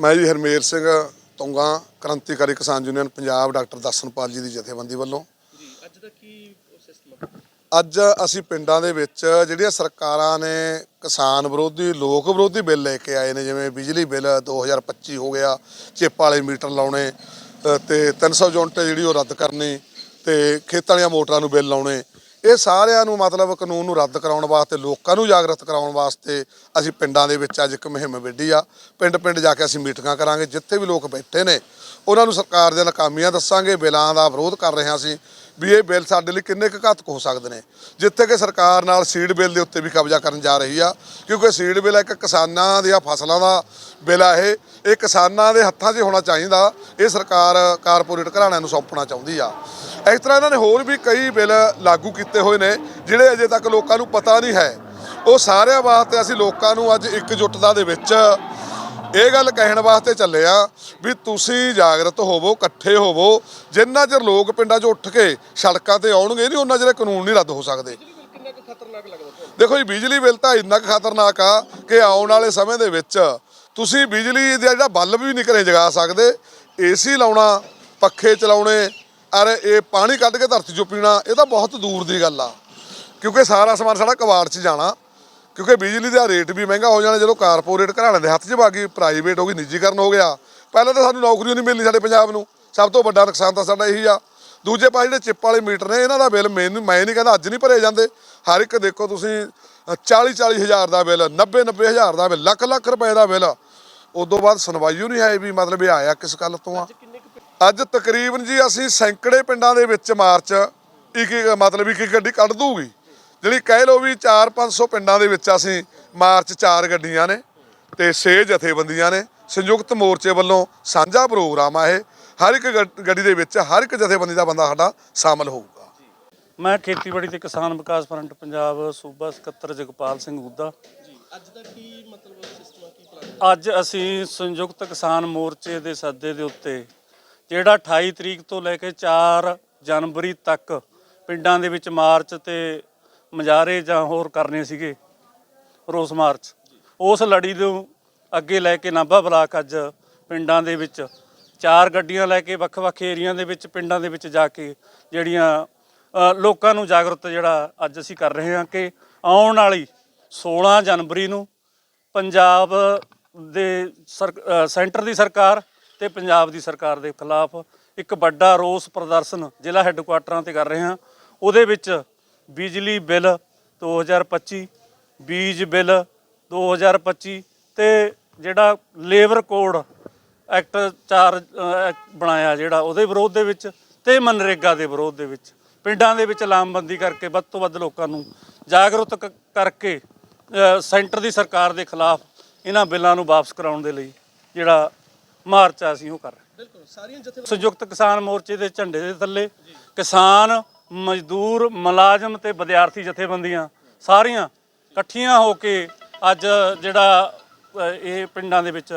ਮੈਂ ਜੀ ਹਰਮੇਰ ਸਿੰਘ ਤੁੰਗਾ ਕ੍ਰਾਂਤੀਕਾਰੀ ਕਿਸਾਨ ਯੂਨੀਅਨ ਪੰਜਾਬ ਡਾਕਟਰ ਦਸਨਪਾਲ ਜੀ ਦੀ ਜਥੇਬੰਦੀ ਵੱਲੋਂ। ਜੀ ਅੱਜ ਦਾ ਕੀ ਸਿਸਟਮ ਅੱਜ ਅਸੀਂ ਪਿੰਡਾਂ ਦੇ ਵਿੱਚ ਜਿਹੜੀਆਂ ਸਰਕਾਰਾਂ ਨੇ ਕਿਸਾਨ ਵਿਰੋਧੀ ਲੋਕ ਵਿਰੋਧੀ ਬਿੱਲ ਲੈ ਕੇ ਆਏ ਨੇ ਜਿਵੇਂ ਬਿਜਲੀ ਬਿੱਲ 2025 ਹੋ ਗਿਆ ਚਿੱਪ ਵਾਲੇ ਮੀਟਰ ਲਾਉਣੇ ਤੇ 300 ਯੂਨਿਟ ਜਿਹੜੀ ਉਹ ਰੱਦ ਕਰਨੀ ਤੇ ਖੇਤਾਂ ਵਾਲੀਆਂ ਮੋਟਰਾਂ ਨੂੰ ਬਿੱਲ ਲਾਉਣੇ ਇਹ ਸਾਰਿਆਂ ਨੂੰ ਮਤਲਬ ਕਾਨੂੰਨ ਨੂੰ ਰੱਦ ਕਰਾਉਣ ਵਾਸਤੇ, ਲੋਕਾਂ ਨੂੰ ਜਾਗਰਤ ਕਰਾਉਣ ਵਾਸਤੇ ਅਸੀਂ ਪਿੰਡਾਂ ਦੇ ਵਿੱਚ ਅੱਜ ਇੱਕ ਮੁਹਿੰਮ ਵਿੱਢੀ ਆ। ਪਿੰਡ ਪਿੰਡ ਜਾ ਕੇ ਅਸੀਂ ਮੀਟਿੰਗਾਂ ਕਰਾਂਗੇ, ਜਿੱਥੇ ਵੀ ਲੋਕ ਬੈਠੇ ਨੇ। ਉਹਨਾਂ ਨੂੰ ਸਰਕਾਰ ਦੀਆਂ ਨਾਕਾਮੀਆਂ ਦੱਸਾਂਗੇ, ਬਿੱਲਾਂ ਦਾ ਵਿਰੋਧ ਕਰ ਰਹੇ ਹਾਂ ਅਸੀਂ ਵੀ ਇਹ ਬਿੱਲ ਸਾਡੇ ਲਈ ਕਿੰਨੇ ਕੁ ਘਾਤਕ ਹੋ ਸਕਦੇ ਨੇ। ਜਿੱਥੇ ਕਿ ਸਰਕਾਰ ਨਾਲ ਸੀਡ ਬਿੱਲ ਦੇ ਉੱਤੇ ਵੀ ਕਬਜ਼ਾ ਕਰਨ ਜਾ ਰਹੀ ਆ, ਕਿਉਂਕਿ ਸੀਡ ਬਿੱਲ ਇੱਕ ਕਿਸਾਨਾਂ ਦੀਆਂ ਫਸਲਾਂ ਦਾ ਬਿੱਲ ਆ ਇਹ। ਇਹ ਕਿਸਾਨਾਂ ਦੇ ਹੱਥਾਂ 'ਚ ਹੋਣਾ ਚਾਹੀਦਾ। ਇਹ ਸਰਕਾਰ ਕਾਰਪੋਰੇਟ ਘਰਾਣਿਆਂ ਨੂੰ ਸੌਂਪਣਾ ਚਾਹੁੰਦੀ ਆ। ਇਸ ਤਰ੍ਹਾਂ ਇਹਨਾਂ ਨੇ ਹੋਰ ਵੀ ਕਈ ਬਿੱਲ ਲਾਗੂ ਕੀਤੇ ਹੋਏ ਨੇ, ਜਿਹੜੇ ਅਜੇ ਤੱਕ ਲੋਕਾਂ ਨੂੰ ਪਤਾ ਨਹੀਂ ਹੈ। ਉਹ ਸਾਰਿਆਂ ਵਾਸਤੇ ਅਸੀਂ ਲੋਕਾਂ ਨੂੰ ਅੱਜ ਇਕਜੁੱਟਤਾ ਦੇ ਵਿੱਚ ਇਹ ਗੱਲ ਕਹਿਣ ਵਾਸਤੇ ਚੱਲੇ ਆ ਵੀ ਤੁਸੀਂ ਜਾਗਰਤ ਹੋਵੋ, ਇਕੱਠੇ ਹੋਵੋ। ਜਿੰਨਾ ਚਿਰ ਲੋਕ ਪਿੰਡਾਂ 'ਚ ਉੱਠ ਕੇ ਸੜਕਾਂ ਤੇ ਆਉਣਗੇ ਨਹੀਂ, ਉਹਨਾਂ ਚਿਰ ਕਾਨੂੰਨ ਨਹੀਂ ਰੱਦ ਹੋ ਸਕਦੇ। ਦੇਖੋ ਜੀ, ਬਿਜਲੀ ਬਿੱਲ ਤਾਂ ਇੰਨਾ ਕੁ ਖਤਰਨਾਕ ਆ ਕਿ ਆਉਣ ਵਾਲੇ ਸਮੇਂ ਦੇ ਵਿੱਚ ਤੁਸੀਂ ਬਿਜਲੀ ਦਾ ਜਿਹੜਾ ਬਲਬ ਵੀ ਨਹੀਂ ਘਰੇ ਜਗਾ ਸਕਦੇ, ਏਸੀ ਲਾਉਣਾ, ਪੱਖੇ ਚਲਾਉਣੇ ਅਰੇ ਇਹ ਪਾਣੀ ਕੱਢ ਕੇ ਧਰਤੀ 'ਚੋਂ ਪੀਣਾ, ਇਹ ਤਾਂ ਬਹੁਤ ਦੂਰ ਦੀ ਗੱਲ ਆ। ਕਿਉਂਕਿ ਸਾਰਾ ਸਮਾਨ ਸਾਡਾ ਕਵਾੜ 'ਚ ਜਾਣਾ। ਕਿਉਂਕਿ ਬਿਜਲੀ ਦਾ ਰੇਟ ਵੀ ਮਹਿੰਗਾ ਹੋ ਜਾਣਾ, ਜਦੋਂ ਕਾਰਪੋਰੇਟ ਘਰਾਣਿਆਂ ਦੇ ਹੱਥ 'ਚ ਬਾਗੀ ਪ੍ਰਾਈਵੇਟ ਹੋ ਗਈ, ਨਿੱਜੀਕਰਨ ਹੋ ਗਿਆ। ਪਹਿਲਾਂ ਤਾਂ ਸਾਨੂੰ ਨੌਕਰੀ ਨਹੀਂ ਮਿਲਣੀ ਸਾਡੇ ਪੰਜਾਬ ਨੂੰ। ਸਭ ਤੋਂ ਵੱਡਾ ਨੁਕਸਾਨ ਤਾਂ ਸਾਡਾ ਇਹੀ ਆ। ਦੂਜੇ ਪਾਸੇ ਜਿਹੜੇ ਚਿੱਪ ਵਾਲੇ ਮੀਟਰ ਨੇ, ਇਹਨਾਂ ਦਾ ਬਿੱਲ ਮੈਨੂੰ, ਮੈਂ ਨਹੀਂ ਕਹਿੰਦਾ ਅੱਜ ਨਹੀਂ ਭਰੇ ਜਾਂਦੇ। ਹਰ ਇੱਕ ਦੇਖੋ ਤੁਸੀਂ 40 40 ਹਜ਼ਾਰ ਦਾ ਬਿੱਲ 90 90 ਹਜ਼ਾਰ ਦਾ ਬਿੱਲ, ਲੱਖ ਲੱਖ ਰੁਪਏ ਦਾ ਬਿੱਲ। ਉਦੋਂ ਬਾਅਦ ਸੁਣਵਾਈ ਨਹੀਂ ਆਈ ਵੀ ਮਤਲਬ ਇਹ ਆਇਆ ਕਿਸ ਗੱਲ ਤੋਂ ਆ? ਅੱਜ ਤਕਰੀਬਨ ਜੀ ਅਸੀਂ ਸੈਂਕੜੇ ਪਿੰਡਾਂ ਦੇ ਵਿੱਚ ਮਾਰਚ ਇੱਕ ਇੱਕ ਮਤਲਬ ਇੱਕ ਇੱਕ ਗੱਡੀ ਕੱਢ ਦੂਗੀ ਜਿਹੜੀ ਕਹਿ ਲਓ ਵੀ 4-500 ਪਿੰਡਾਂ ਦੇ ਵਿੱਚ ਅਸੀਂ ਮਾਰਚ ਚਾਰ ਗੱਡੀਆਂ ਨੇ ਤੇ 6 ਜਥੇਬੰਦੀਆਂ ਨੇ। ਸੰਯੁਕਤ ਮੋਰਚੇ ਵੱਲੋਂ ਸਾਂਝਾ ਪ੍ਰੋਗਰਾਮ ਆ ਇਹ। ਹਰ ਇੱਕ ਗੱਡ- ਗੱਡੀ ਦੇ ਵਿੱਚ ਹਰ ਇੱਕ ਜਥੇਬੰਦੀ ਦਾ ਬੰਦਾ ਸਾਡਾ ਸ਼ਾਮਲ ਹੋਊਗਾ। ਮੈਂ ਖੇਤੀਬਾੜੀ ਤੇ ਕਿਸਾਨ ਵਿਕਾਸ ਫਰੰਟ ਪੰਜਾਬ ਸੂਬਾ ਸਕੱਤਰ ਜਗਪਾਲ ਸਿੰਘ ਹੁੱਦਾ। ਜੀ ਅੱਜ ਦਾ ਕੀ ਮਤਲਬ ਸਿਸਟਮ ਕੀ ਪਲਾਨ ਅੱਜ ਅਸੀਂ ਸੰਯੁਕਤ ਕਿਸਾਨ ਮੋਰਚੇ ਦੇ ਸੱਦੇ ਦੇ ਉੱਤੇ ਜਿਹੜਾ 28 ਤਰੀਕ ਤੋਂ ਲੈ ਕੇ 4 ਜਨਵਰੀ ਤੱਕ ਪਿੰਡਾਂ ਦੇ ਵਿੱਚ ਮਾਰਚ ਤੇ ਮੁਜ਼ਾਹਰੇ ਜਾਂ ਹੋਰ ਕਰਨੇ ਸੀਗੇ, ਰੋਸ ਮਾਰਚ, ਉਸ ਲੜੀ ਨੂੰ ਅੱਗੇ ਲੈ ਕੇ ਨਾਭਾ ਬਲਾਕ ਅੱਜ ਪਿੰਡਾਂ ਦੇ ਵਿੱਚ ਚਾਰ ਗੱਡੀਆਂ ਲੈ ਕੇ ਵੱਖ-ਵੱਖ ਏਰੀਆਂ ਦੇ ਵਿੱਚ, ਪਿੰਡਾਂ ਦੇ ਵਿੱਚ ਜਾ ਕੇ ਜਿਹੜੀਆਂ ਲੋਕਾਂ ਨੂੰ ਜਾਗਰੂਕ ਜਿਹੜਾ ਅੱਜ ਅਸੀਂ ਕਰ ਰਹੇ ਹਾਂ ਕਿ ਆਉਣ ਵਾਲੀ 16 ਜਨਵਰੀ ਨੂੰ ਪੰਜਾਬ ਦੇ ਸਰ- ਸੈਂਟਰ ਦੀ ਸਰਕਾਰ ਤੇ ਪੰਜਾਬ ਦੀ ਸਰਕਾਰ ਦੇ ਖਿਲਾਫ ਇੱਕ ਵੱਡਾ ਰੋਸ ਪ੍ਰਦਰਸ਼ਨ ਜ਼ਿਲ੍ਹਾ ਹੈੱਡਕੁਆਟਰਾਂ ਤੇ ਕਰ ਰਹੇ ਹਾਂ। ਉਹਦੇ ਵਿੱਚ ਬਿਜਲੀ ਬਿੱਲ 2025 ਬੀਜ ਬਿੱਲ 2025 ਤੇ ਜਿਹੜਾ ਲੇਬਰ ਕੋਡ ਐਕਟ 4 ਬਣਾਇਆ ਜਿਹੜਾ ਉਹਦੇ ਵਿਰੋਧ ਦੇ ਵਿੱਚ ਤੇ ਮਨਰੇਗਾ ਦੇ ਵਿਰੋਧ ਦੇ ਵਿੱਚ। ਪਿੰਡਾਂ ਦੇ ਵਿੱਚ ਲਾਮਬੰਦੀ ਕਰਕੇ ਵੱਧ ਤੋਂ ਵੱਧ ਲੋਕਾਂ ਨੂੰ ਜਾਗਰੂਕ ਕ- ਕਰਕੇ ਸੈਂਟਰ ਦੀ ਸਰਕਾਰ ਦੇ ਖਿਲਾਫ ਇਹਨਾਂ ਬਿੱਲਾਂ ਨੂੰ ਵਾਪਸ ਕਰਾਉਣ ਦੇ ਲਈ ਜਿਹੜਾ ਮਾਰਚ ਆ ਅਸੀਂ ਉਹ ਕਰ ਰਹੇ। ਬਿਲਕੁਲ ਸਾਰੀਆਂ ਜਥੇ ਸੰਯੁਕਤ ਕਿਸਾਨ ਮੋਰਚੇ ਦੇ ਝੰਡੇ ਦੇ ਥੱਲੇ ਕਿਸਾਨ ਮਜ਼ਦੂਰ ਮੁਲਾਜ਼ਮ ਤੇ ਵਿਦਿਆਰਥੀ ਜਥੇਬੰਦੀਆਂ ਸਾਰੀਆਂ ਇਕੱਠੀਆਂ ਹੋ ਕੇ ਅੱਜ ਜਿਹੜਾ ਇਹ ਪਿੰਡਾਂ ਦੇ ਵਿੱਚ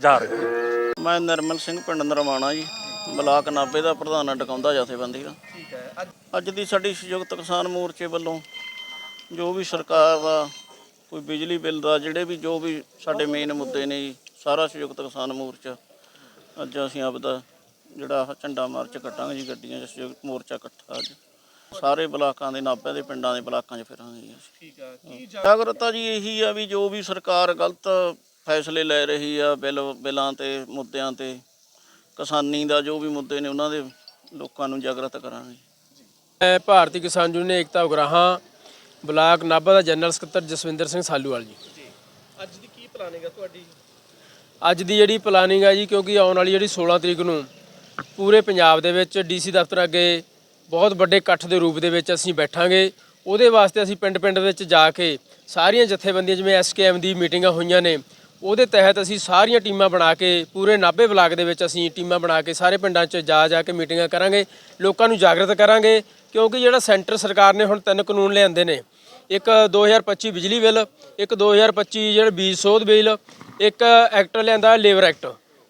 ਜਾ ਰਹੇ ਮੈਂ ਨਿਰਮਲ ਸਿੰਘ ਪਿੰਡ ਨਰਵਾਣਾ ਜੀ ਬਲਾਕ ਨਾਭੇ ਦਾ ਪ੍ਰਧਾਨ ਟਿਕਾਉਂਦਾ ਜਥੇਬੰਦੀ ਦਾ ਠੀਕ ਹੈ ਅੱਜ ਅੱਜ ਦੀ ਸਾਡੀ ਸੰਯੁਕਤ ਕਿਸਾਨ ਮੋਰਚੇ ਵੱਲੋਂ ਜੋ ਵੀ ਸਰਕਾਰ ਦਾ ਕੋਈ ਬਿਜਲੀ ਬਿੱਲ ਦਾ ਜਿਹੜੇ ਵੀ ਜੋ ਵੀ ਸਾਡੇ ਮੇਨ ਮੁੱਦੇ ਨੇ ਜੀ ਸਾਰਾ ਸੰਯੁਕਤ ਕਿਸਾਨ ਮੋਰਚਾ। ਅੱਜ ਅਸੀਂ ਆਪਦਾ ਜਿਹੜਾ ਆਹ ਝੰਡਾ ਮਾਰਚ ਕੱਟਾਂਗੇ ਜੀ ਗੱਡੀਆਂ 'ਚ ਸੰਯੁਕਤ ਮੋਰਚਾ ਇਕੱਠਾ ਅੱਜ। ਸਾਰੇ ਬਲਾਕਾਂ ਦੇ ਨਾਭੇ ਦੇ ਪਿੰਡਾਂ ਦੇ ਬਲਾਕਾਂ 'ਚ ਫਿਰਾਂਗੇ ਜੀ ਅਸੀਂ। ਠੀਕ ਹੈ ਕੀ ਜਾ- ਜਾਗਰਤਾ ਜੀ ਇਹੀ ਆ ਵੀ ਜੋ ਵੀ ਸਰਕਾਰ ਗਲਤ ਫੈਸਲੇ ਲੈ ਰਹੀ ਆ ਬਿੱਲ ਬਿੱਲਾਂ ਤੇ ਮੁੱਦਿਆਂ ਤੇ ਕਿਸਾਨੀ ਦਾ ਜੋ ਵੀ ਮੁੱਦੇ ਨੇ ਉਹਨਾਂ ਦੇ ਲੋਕਾਂ ਨੂੰ ਜਾਗਰਤ ਕਰਾਂਗੇ। ਮੈਂ ਭਾਰਤੀ ਕਿਸਾਨ ਯੂਨੀਅਨ ਏਕਤਾ ਉਗਰਾਹਾਂ ਬਲਾਕ ਨਾਭਾ ਦਾ ਜਨਰਲ ਸਕੱਤਰ ਜਸਵਿੰਦਰ ਸਿੰਘ ਸਾਲੂਵਾਲ ਜੀ। ਜੀ। ਅੱਜ ਦੀ ਕੀ ਪਲਾਨਿੰਗ ਹੈ ਤੁਹਾਡੀ? ਅੱਜ ਦੀ ਜਿਹੜੀ ਪਲਾਨਿੰਗ ਹੈ ਜੀ, ਕਿਉਂਕਿ ਆਉਣ ਵਾਲੀ ਜਿਹੜੀ 16 ਤਰੀਕ ਨੂੰ ਪੂਰੇ ਪੰਜਾਬ ਦੇ ਵਿੱਚ ਡੀਸੀ ਦਫ਼ਤਰ ਅੱਗੇ ਬਹੁਤ ਵੱਡੇ ਇਕੱਠ ਦੇ ਰੂਪ ਦੇ ਵਿੱਚ ਅਸੀਂ ਬੈਠਾਂਗੇ। ਉਹਦੇ ਵਾਸਤੇ ਅਸੀਂ ਪਿੰਡ-ਪਿੰਡ ਵਿੱਚ ਜਾ ਕੇ ਸਾਰੀਆਂ ਜਥੇਬੰਦੀਆਂ, ਜਿਵੇਂ ਐਸਕੇਐਮ ਦੀ ਮੀਟਿੰਗਾਂ ਹੋਈਆਂ ਨੇ, ਉਹਦੇ ਤਹਿਤ ਅਸੀਂ ਸਾਰੀਆਂ ਟੀਮਾਂ ਬਣਾ ਕੇ, ਪੂਰੇ ਨਾਭੇ ਬਲਾਕ ਦੇ ਵਿੱਚ ਅਸੀਂ ਟੀਮਾਂ ਬਣਾ ਕੇ ਸਾਰੇ ਪਿੰਡਾਂ 'ਚ ਜਾ ਜਾ ਕੇ ਮੀਟਿੰਗਾਂ ਕਰਾਂਗੇ, ਲੋਕਾਂ ਨੂੰ ਜਾਗਰਤ ਕਰਾਂਗੇ, ਕਿਉਂਕਿ ਜਿਹੜਾ ਸੈਂਟਰ ਸਰਕਾਰ ਨੇ ਹੁਣ ਤਿੰਨ ਕਾਨੂੰਨ ਲਿਆਂਦੇ ਨੇ ਇੱਕ 2025 ਬਿਜਲੀ ਬਿੱਲ, ਇੱਕ 2025 ਜਿਹੜਾ ਬੀਜ ਸੋਧ ਬਿੱਲ, ਇੱਕ ਐਕਟ ਲਿਆਂਦਾ ਲੇਬਰ ਐਕਟ।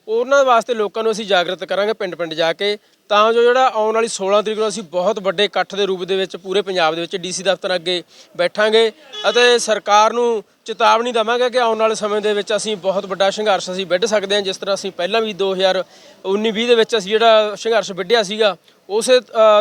ਉਹਨਾਂ ਵਾਸਤੇ ਲੋਕਾਂ ਨੂੰ ਅਸੀਂ ਜਾਗਰਤ ਕਰਾਂਗੇ ਪਿੰਡ-ਪਿੰਡ ਜਾ ਕੇ। ਤਾਂ ਜੋ ਜਿਹੜਾ ਆਉਣ ਵਾਲੀ 16 ਤਰੀਕ ਨੂੰ ਅਸੀਂ ਬਹੁਤ ਵੱਡੇ ਇਕੱਠ ਦੇ ਰੂਪ ਦੇ ਵਿੱਚ ਪੂਰੇ ਪੰਜਾਬ ਦੇ ਵਿੱਚ ਡੀਸੀ ਦਫ਼ਤਰ ਅੱਗੇ ਬੈਠਾਂਗੇ ਅਤੇ ਸਰਕਾਰ ਨੂੰ ਚੇਤਾਵਨੀ ਦਵਾਂਗੇ ਕਿ ਆਉਣ ਵਾਲੇ ਸਮੇਂ ਦੇ ਵਿੱਚ ਅਸੀਂ ਬਹੁਤ ਵੱਡਾ ਸੰਘਰਸ਼ ਅਸੀਂ ਵਿੱਢ ਸਕਦੇ ਹਾਂ। ਜਿਸ ਤਰ੍ਹਾਂ ਅਸੀਂ ਪਹਿਲਾਂ ਵੀ 2019-20 ਦੇ ਵਿੱਚ ਅਸੀਂ ਜਿਹੜਾ ਸੰਘਰਸ਼ ਵਿੱਢਿਆ ਸੀਗਾ ਉਸੇ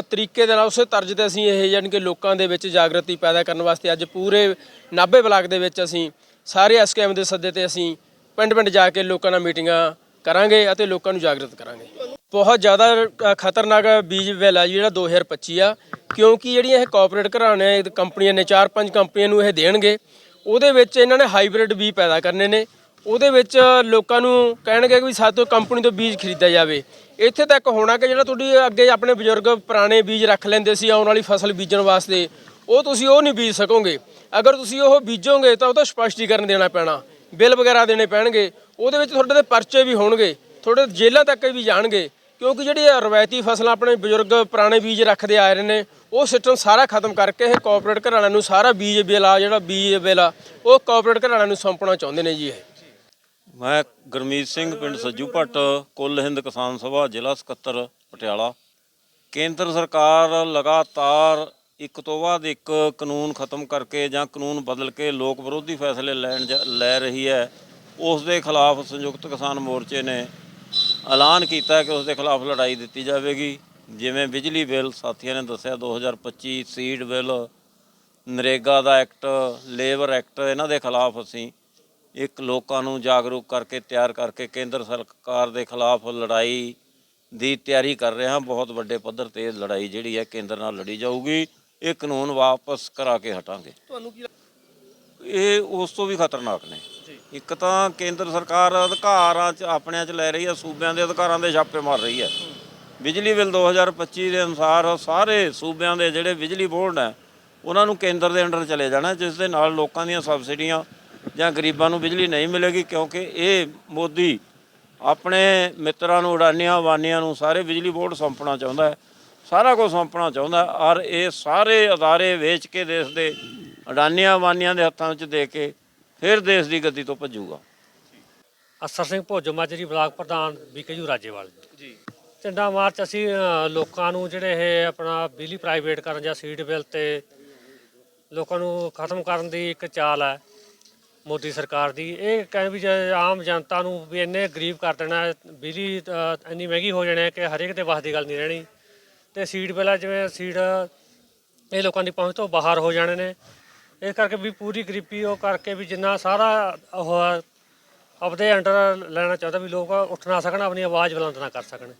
ਤਰੀਕੇ ਦੇ ਨਾਲ, ਉਸੇ ਤਰਜ਼ ਤੇ ਅਸੀਂ ਇਹ ਯਾਨੀ ਕਿ ਲੋਕਾਂ ਦੇ ਵਿੱਚ ਜਾਗਰਤੀ ਪੈਦਾ ਕਰਨ ਵਾਸਤੇ ਅੱਜ ਪੂਰੇ ਨਾਭੇ ਬਲਾਕ ਦੇ ਵਿੱਚ ਅਸੀਂ ਸਾਰੇ ਐਸਕੇਐਮ ਦੇ ਸੱਦੇ ਤੇ ਅਸੀਂ ਪਿੰਡ ਪਿੰਡ ਜਾ ਕੇ ਲੋਕਾਂ ਨਾਲ ਮੀਟਿੰਗਾਂ ਕਰਾਂਗੇ ਅਤੇ ਲੋਕਾਂ ਨੂੰ ਜਾਗਰਤ ਕਰਾਂਗੇ। ਬਹੁਤ ਜ਼ਿਆਦਾ ਖਤਰਨਾਕ ਬੀਜ ਬਿੱਲ ਆ ਜੀ, ਜਿਹੜਾ 2025 ਆ, ਕਿਉਂਕਿ ਜਿਹੜੀਆਂ ਇਹ ਕਾਰਪੋਰੇਟ ਘਰਾਣੇ ਕੰਪਨੀਆਂ ਨੇ, ਚਾਰ ਪੰਜ ਕੰਪਨੀਆਂ ਨੂੰ ਇਹ ਦੇਣਗੇ, ਉਹਦੇ ਵਿੱਚ ਇਹਨਾਂ ਨੇ ਹਾਈਬ੍ਰਿਡ ਬੀਜ ਪੈਦਾ ਕਰਨੇ ਨੇ, ਉਹਦੇ ਵਿੱਚ ਲੋਕਾਂ ਨੂੰ ਕਹਿਣਗੇ ਕਿ ਵੀ ਸਾਡੇ ਕੰਪਨੀ ਤੋਂ ਬੀਜ ਖਰੀਦਿਆ ਜਾਵੇ। ਇੱਥੇ ਤੱਕ ਹੋਣਾ ਕਿ ਜਿਹੜਾ ਤੁਹਾਡੀ ਅੱਗੇ ਆਪਣੇ ਬਜ਼ੁਰਗ ਪੁਰਾਣੇ ਬੀਜ ਰੱਖ ਲੈਂਦੇ ਸੀ, ਆਉਣ ਵਾਲੀ ਫਸਲ ਬੀਜਣ ਵਾਸਤੇ, ਉਹ ਤੁਸੀਂ ਉਹ ਨਹੀਂ ਬੀਜ ਸਕੋਗੇ। ਅਗਰ ਤੁਸੀਂ ਉਹ ਬੀਜੋਗੇ ਤਾਂ ਉਹਦਾ ਸਪਸ਼ਟੀਕਰਨ ਦੇਣਾ ਪੈਣਾ, ਬਿੱਲ ਵਗੈਰਾ ਦੇਣੇ ਪੈਣਗੇ, ਉਹਦੇ ਵਿੱਚ ਤੁਹਾਡੇ ਦੇ ਪਰਚੇ ਵੀ ਹੋਣਗੇ, ਤੁਹਾਡੇ ਜੇਲ੍ਹਾਂ ਤੱਕ ਵੀ ਜਾਣਗੇ, ਕਿਉਂਕਿ ਜਿਹੜੀ ਰਵਾਇਤੀ ਫਸਲਾਂ ਆਪਣੇ ਬਜ਼ੁਰਗ ਪੁਰਾਣੇ ਬੀਜ ਰੱਖਦੇ ਆ ਰਹੇ ਨੇ, ਉਹ ਸਿਸਟਮ ਸਾਰਾ ਖਤਮ ਕਰਕੇ ਇਹ ਕਾਰਪੋਰੇਟ ਘਰਾਣਿਆਂ ਨੂੰ ਸਾਰਾ ਬੀਜ ਬਿੱਲ ਆ, ਜਿਹੜਾ ਬੀਜ ਬਿੱਲ ਆ, ਉਹ ਕਾਰਪੋਰੇਟ ਘਰਾਣਿਆਂ ਨੂੰ ਸੌਂਪਣਾ ਚਾਹੁੰਦੇ ਨੇ ਜੀ ਇਹ। ਮੈਂ ਗੁਰਮੀਤ ਸਿੰਘ ਪਿੰਡ ਸੱਜੂ ਭੱਟ, ਕੁੱਲ ਹਿੰਦ ਕਿਸਾਨ ਸਭਾ, ਜ਼ਿਲ੍ਹਾ ਸਕੱਤਰ, ਪਟਿਆਲਾ। ਕੇਂਦਰ ਸਰਕਾਰ ਲਗਾਤਾਰ ਇੱਕ ਤੋਂ ਬਾਅਦ ਇੱਕ ਕਾਨੂੰਨ ਖਤਮ ਕਰਕੇ ਜਾਂ ਕਾਨੂੰਨ ਬਦਲ ਕੇ ਲੋਕ ਵਿਰੋਧੀ ਫੈਸਲੇ ਲੈਣ ਜਾ- ਲੈ ਰਹੀ ਹੈ, ਉਸ ਦੇ ਖਿਲਾਫ ਸੰਯੁਕਤ ਕਿਸਾਨ ਮੋਰਚੇ ਨੇ ਐਲਾਨ ਕੀਤਾ ਕਿ ਉਸ ਦੇ ਖਿਲਾਫ ਲੜਾਈ ਦਿੱਤੀ ਜਾਵੇਗੀ। ਜਿਵੇਂ ਬਿਜਲੀ ਬਿੱਲ, ਸਾਥੀਆਂ ਨੇ ਦੱਸਿਆ 2025 ਸੀਡ ਬਿੱਲ, ਨਰੇਗਾ ਦਾ ਐਕਟ, ਲੇਬਰ ਐਕਟ, ਇਹਨਾਂ ਦੇ ਖਿਲਾਫ ਅਸੀਂ ਇੱਕ ਲੋਕਾਂ ਨੂੰ ਜਾਗਰੂਕ ਕਰਕੇ ਤਿਆਰ ਕਰਕੇ ਕੇਂਦਰ ਸਰਕਾਰ ਦੇ ਖਿਲਾਫ ਲੜਾਈ ਦੀ ਤਿਆਰੀ ਕਰ ਰਹੇ ਹਾਂ। ਬਹੁਤ ਵੱਡੇ ਪੱਧਰ ਤੇ ਲੜਾਈ ਜਿਹੜੀ ਹੈ ਕੇਂਦਰ ਨਾਲ ਲੜੀ ਜਾਊਗੀ। ਇਹ ਕਾਨੂੰਨ ਵਾਪਸ ਕਰਾ ਕੇ ਹਟਾਂਗੇ। ਤੁਹਾਨੂੰ ਕੀ ਇਹ ਉਸ ਤੋਂ ਵੀ ਖਤਰਨਾਕ ਨੇ। ਇੱਕ ਤਾਂ ਕੇਂਦਰ ਸਰਕਾਰ ਅਧਿਕਾਰਾਂ 'ਚ ਆਪਣਿਆਂ 'ਚ ਲੈ ਰਹੀ ਹੈ ਸੂਬਿਆਂ ਦੇ ਅਧਿਕਾਰਾਂ ਦੇ ਛਾਪੇ ਮਾਰ ਰਹੀ ਹੈ। ਬਿਜਲੀ ਬਿੱਲ 2025 ਦੇ ਅਨੁਸਾਰ ਸਾਰੇ ਸੂਬਿਆਂ ਦੇ ਜਿਹੜੇ ਬਿਜਲੀ ਬੋਰਡ ਹੈ ਉਹਨਾਂ ਨੂੰ ਕੇਂਦਰ ਦੇ ਅੰਡਰ ਚਲੇ ਜਾਣਾ ਜਿਸ ਦੇ ਨਾਲ ਲੋਕਾਂ ਦੀਆਂ ਸਬਸਿਡੀਆਂ ਜਾਂ ਗਰੀਬਾਂ ਨੂੰ ਬਿਜਲੀ ਨਹੀਂ ਮਿਲੇਗੀ ਕਿਉਂਕਿ ਇਹ ਮੋਦੀ ਆਪਣੇ ਮਿੱਤਰਾਂ ਨੂੰ ਉਡਾਨੀਆਂ ਵਾਨੀਆਂ ਨੂੰ ਸਾਰੇ ਬਿਜਲੀ ਬੋਰਡ ਸੌਂਪਣਾ ਚਾਹੁੰਦਾ ਹੈ। ਸਾਰਾ ਕੁਝ ਸੌਂਪਣਾ ਚਾਹੁੰਦਾ ਹੈ ਔਰ ਇਹ ਸਾਰੇ ਅਦਾਰੇ ਵੇਚ ਕੇ ਦੇਸ਼ ਦੇ ਅਡਾਨੀਆਂ ਵਾਨੀਆਂ ਦੇ ਹੱਥਾਂ ਵਿੱਚ ਦੇ ਕੇ ਫਿਰ ਦੇਸ਼ ਦੀ ਗੱਦੀ ਤੋਂ ਭੱਜੂਗਾ। ਅਸਰ ਸਿੰਘ ਭੋਜੋ ਮਾਜਰੀ ਬਲਾਕ ਪ੍ਰਧਾਨ ਬੀਕੇਯੂ ਰਾਜੇਵਾਲ ਜੀ। ਝੰਡਾ ਮਾਰਚ ਅਸੀਂ ਲੋਕਾਂ ਨੂੰ ਜਿਹੜੇ ਇਹ ਆਪਣਾ ਬਿਜਲੀ ਪ੍ਰਾਈਵੇਟ ਕਰਨ ਜਾਂ ਸੀਟ ਬਿੱਲ ਤੇ ਲੋਕਾਂ ਨੂੰ ਖਤਮ ਕਰਨ ਦੀ ਇੱਕ ਚਾਲ ਹੈ। ਮੋਦੀ ਸਰਕਾਰ ਦੀ ਇਹ ਕਹਿੰਦੇ ਵੀ ਜੇ ਆਮ ਜਨਤਾ ਨੂੰ ਵੀ ਇੰਨੇ ਗਰੀਬ ਕਰ ਦੇਣਾ ਹੈ, ਬਿਜਲੀ ਅ, ਇੰਨੀ ਮਹਿੰਗੀ ਹੋ ਜਾਣੀ ਹੈ ਕਿ ਹਰੇਕ ਦੇ ਵੱਸ ਦੀ ਗੱਲ ਨਹੀਂ ਰਹਿਣੀ। ਤੇ ਸੀਟ ਬਿੱਲ ਜਿਵੇਂ ਸੀਟ ਇਹ ਲੋਕਾਂ ਦੀ ਪਹੁੰਚ ਤੋਂ ਬਾਹਰ ਹੋ ਜਾਣੇ ਨੇ। ਇਸ ਕਰਕੇ ਵੀ ਪੂਰੀ ਗਰੀਬੀ ਉਹ ਕਰਕੇ ਵੀ ਜਿੰਨਾ ਸਾਰਾ ਉਹ ਆਪਦੇ ਅੰਡਰ ਲੈਣਾ ਚਾਹੁੰਦਾ ਵੀ ਲੋਕ ਉੱਠ ਨਾ ਸਕਣ ਆਪਣੀ ਆਵਾਜ਼ ਬੁਲੰਦ ਨਾ ਕਰ ਸਕਣ।